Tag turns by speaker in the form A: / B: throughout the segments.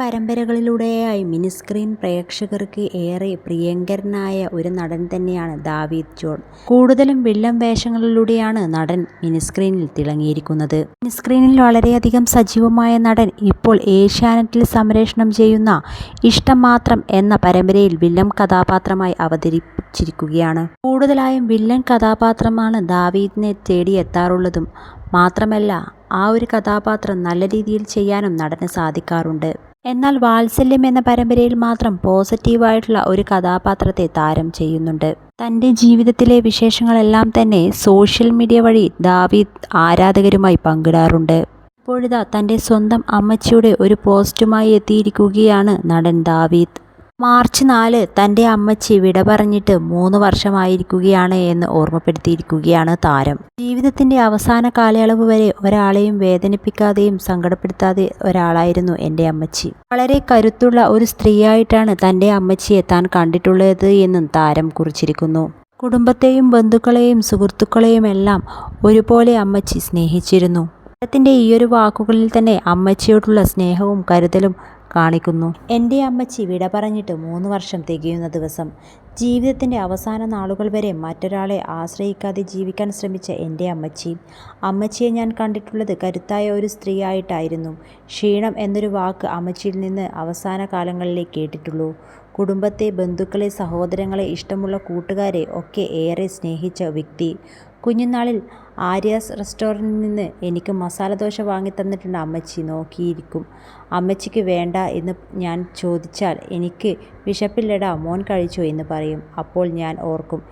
A: പരമ്പരകളിലൂടെയായി mini screen പ്രേക്ഷകർക്ക് ഏറെ പ്രിയങ്കരനായ ഒരു നടൻ തന്നെയാണ് ദാവീദ് ജോൺ. കൂടുതലും വില്ലൻ വേഷങ്ങളിലൂടെയാണ് നടൻ മിനിസ്ക്രീനിൽ തിളങ്ങിയിരിക്കുന്നത്. മിനിസ്ക്രീനിൽ വളരെയധികം സജീവമായ നടൻ ഇപ്പോൾ ഏഷ്യാനെറ്റിൽ സംപ്രേഷണം ചെയ്യുന്ന ഇഷ്ടം മാത്രം എന്ന പരമ്പരയിൽ വില്ലൻ കഥാപാത്രമായി അവതരിപ്പിച്ചിരിക്കുകയാണ് കൂടുതലായും വില്ലൻ കഥാപാത്രമാണ് ദാവീദിനെ തേടിയെത്താറുള്ളതും. മാത്രമല്ല ആ ഒരു കഥാപാത്രം നല്ല രീതിയിൽ ചെയ്യാനും നടന് സാധിക്കാറുണ്ട്. എന്നാൽ വാത്സല്യം എന്ന പരമ്പരയിൽ മാത്രം പോസിറ്റീവായിട്ടുള്ള ഒരു കഥാപാത്രത്തെ താരം ചെയ്യുന്നുണ്ട്. തന്റെ ജീവിതത്തിലെ വിശേഷങ്ങളെല്ലാം തന്നെ സോഷ്യൽ മീഡിയ വഴി ദാവീദ് ആരാധകരുമായി പങ്കിടാറുണ്ട്. ഇപ്പോഴിതാ തന്റെ സ്വന്തം അമ്മച്ചിയുടെ ഒരു പോസ്റ്റുമായി എത്തിയിരിക്കുകയാണ് നടൻ ദാവീദ്. മാർച്ച് നാല് തന്റെ അമ്മച്ചി വിട പറഞ്ഞിട്ട് മൂന്ന് വർഷമായിരിക്കുകയാണ് എന്ന് ഓർമ്മപ്പെടുത്തിയിരിക്കുകയാണ് താരം. ജീവിതത്തിന്റെ അവസാന കാലയളവ് വരെ ഒരാളെയും വേദനിപ്പിക്കാതെയും സങ്കടപ്പെടുത്താതെ ഒരാളായിരുന്നു എന്റെ അമ്മച്ചി. വളരെ കരുത്തുള്ള ഒരു സ്ത്രീയായിട്ടാണ് തന്റെ അമ്മച്ചിയെ താൻ കണ്ടിട്ടുള്ളത് എന്നും താരം കുറിച്ചിരിക്കുന്നു. കുടുംബത്തെയും ബന്ധുക്കളെയും സുഹൃത്തുക്കളെയും എല്ലാം ഒരുപോലെ അമ്മച്ചി സ്നേഹിച്ചിരുന്നു. താരത്തിന്റെ ഈയൊരു വാക്കുകളിൽ തന്നെ അമ്മച്ചിയോടുള്ള സ്നേഹവും കരുതലും കാണിക്കുന്നു. എന്റെ അമ്മച്ചി വിട പറഞ്ഞിട്ട് മൂന്ന് വർഷം തികയുന്ന ദിവസം. ജീവിതത്തിന്റെ അവസാന നാളുകൾ വരെ മറ്റൊരാളെ ആശ്രയിക്കാതെ ജീവിക്കാൻ ശ്രമിച്ച എന്റെ അമ്മച്ചി. അമ്മച്ചിയെ ഞാൻ കണ്ടിട്ടുള്ളത് കരുത്തായ ഒരു സ്ത്രീയായിട്ടായിരുന്നു. ക്ഷീണം എന്നൊരു വാക്ക് അമ്മച്ചിയിൽ നിന്ന് അവസാന കാലങ്ങളിലേ കേട്ടിട്ടുള്ളൂ. കുടുംബത്തെ, ബന്ധുക്കളെ, സഹോദരങ്ങളെ, ഇഷ്ടമുള്ള കൂട്ടുകാരെ ഒക്കെ ഏറെ സ്നേഹിച്ച വ്യക്തി. കുഞ്ഞുനാളിൽ ആര്യാസ് റെസ്റ്റോറന്റിൽ നിന്ന് എനിക്ക് മസാലദോശ വാങ്ങിത്തന്നിട്ടുണ്ട് അമ്മച്ചി നോക്കിയിരിക്കും. അമ്മച്ചിക്ക് വേണ്ട എന്ന് ഞാൻ ചോദിച്ചാൽ എനിക്ക് വിശപ്പില്ലടാ മോൻ കഴിച്ചു എന്ന് പറയും. അപ്പോൾ ഞാൻ ഓർക്കും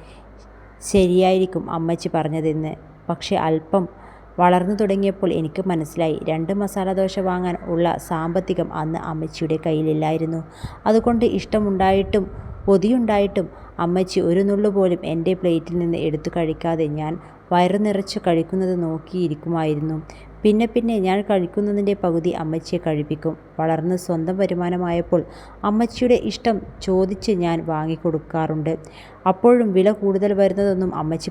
A: ശരിയായിരിക്കും അമ്മച്ചി പറഞ്ഞതെന്ന്. പക്ഷേ അല്പം വളർന്നു തുടങ്ങിയപ്പോൾ എനിക്ക് മനസ്സിലായി രണ്ട് മസാലദോശ വാങ്ങാൻ ഉള്ള സാമ്പത്തികം അന്ന് അമ്മച്ചിയുടെ കയ്യിലില്ലായിരുന്നു. അതുകൊണ്ട് ഇഷ്ടമുണ്ടായിട്ടും കൊതിയുണ്ടായിട്ടും അമ്മച്ചി ഒരു നുള്ളു പോലും എന്റെ പ്ലേറ്റിൽ നിന്ന് എടുത്തു കഴിക്കാതെ ഞാൻ വയറു നിറച്ചു കഴിക്കുന്നത് നോക്കിയിരിക്കുമായിരുന്നു. പിന്നെ പിന്നെ ഞാൻ കഴിക്കുന്നതിന്റെ പകുതി അമ്മച്ചിയെ കഴിപ്പിക്കും. വളർന്ന് സ്വന്തം വരുമാനമായപ്പോൾ അമ്മച്ചിയുടെ ഇഷ്ടം ചോദിച്ച് ഞാൻ വാങ്ങിക്കൊടുക്കാറുണ്ട്. അപ്പോഴും വില കൂടുതൽ വരുന്നതൊന്നും അമ്മച്ചി